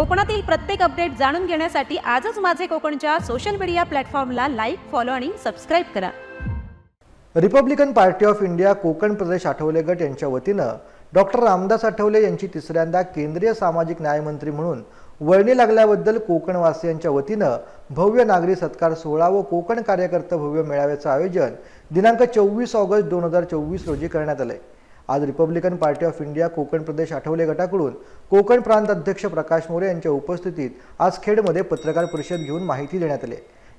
कोकणातील प्रत्येक अपडेट जाणून घेण्यासाठी आजच माझे कोकणच्या सोशल मीडिया प्लॅटफॉर्मला लाईक फॉलो आणि सबस्क्राईब करा. Republican Party of India Konkan प्रदेश आठवले गट यांच्या वतीनं डॉक्टर रामदास आठवले यांची तिसऱ्यांदा केंद्रीय सामाजिक न्यायमंत्री म्हणून वर्णी लागल्याबद्दल कोकणवासियांच्या वतीनं भव्य नागरी सत्कार सोहळा व कोकण कार्यकर्ता भव्य मेळाव्याचं आयोजन दिनांक चोवीस ऑगस्ट दोन हजार चोवीस रोजी करण्यात आलं आहे आज Republican Party of India Konkan प्रदेश आठवले गटाकडून कोकण प्रांत अध्यक्ष प्रकाश मोरे यांच्या उपस्थितीत आज खेडमध्ये पत्रकार परिषद घेऊन माहिती देण्यात आली.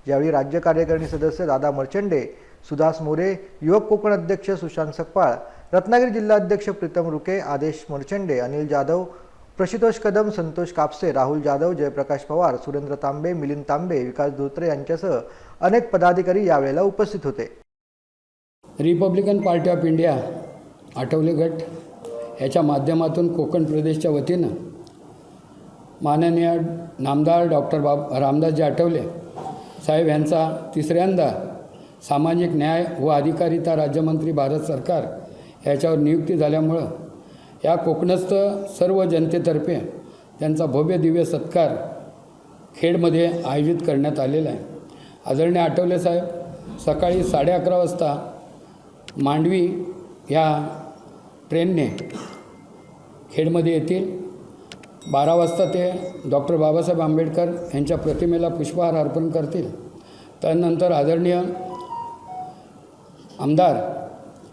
यावेळी राज्य कार्यकारिणी सदस्य दादा मर्चंडे सुदास मोरे युवक कोकण अध्यक्ष सुशांत सकपाळ रत्नागिरी जिल्हाध्यक्ष प्रीतम रुके आदेश मर्चंडे अनिल जाधव प्रशितोष कदम संतोष कापसे राहुल जाधव जयप्रकाश पवार सुरेंद्र तांबे मिलिंद तांबे विकास धोत्रे यांच्यासह अनेक पदाधिकारी यावेळेला उपस्थित होते. Republican Party of India Athawale गट. याच्या माध्यमातून कोकण प्रदेशच्या वतीनं माननीय नामदार डॉक्टर बाब रामदासजी आठवले साहेब यांचा तिसऱ्यांदा सामाजिक न्याय व अधिकारिता राज्यमंत्री भारत सरकार याच्यावर नियुक्ती झाल्यामुळं या कोकणस्थ सर्व जनतेतर्फे त्यांचा भव्य दिव्य सत्कार खेडमध्ये आयोजित करण्यात आलेला आहे. आदरणीय आठवले साहेब सकाळी साडे अकरा वाजता मांडवी या ट्रेनने खेडमध्ये येतील. बारा वाजता ते डॉक्टर बाबासाहेब आंबेडकर यांच्या प्रतिमेला पुष्पहार अर्पण करतील. त्यानंतर आदरणीय आमदार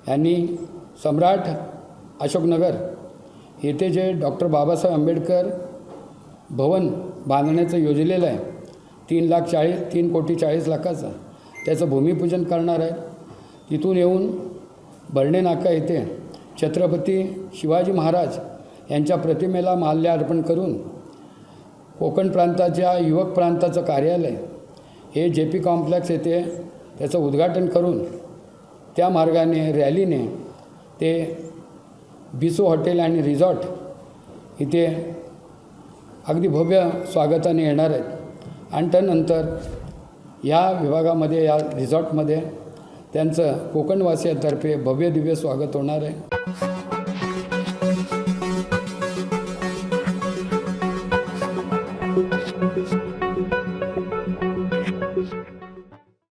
यांनी सम्राट अशोकनगर येथे जे डॉक्टर बाबासाहेब आंबेडकर भवन बांधण्याचं योजलेलं आहे तीन लाख चाळीस तीन कोटी चाळीस लाखाचं त्याचं भूमिपूजन करणार आहे. तिथून येऊन बर्णे नाका येथे छत्रपती शिवाजी महाराज यांच्या प्रतिमेला माल्य अर्पण करून कोकण प्रांताच्या युवक प्रांताचं कार्यालय हे जे पी कॉम्प्लेक्स येथे त्याचं उद्घाटन करून त्या मार्गाने रॅलीने ते बिसो हॉटेल आणि रिझॉर्ट इथे अगदी भव्य स्वागताने येणार आहेत. आणि त्यानंतर या विभागामध्ये या रिसॉर्टमध्ये त्यांचं कोकणवासियातर्फे भव्य दिव्य स्वागत होणार आहे.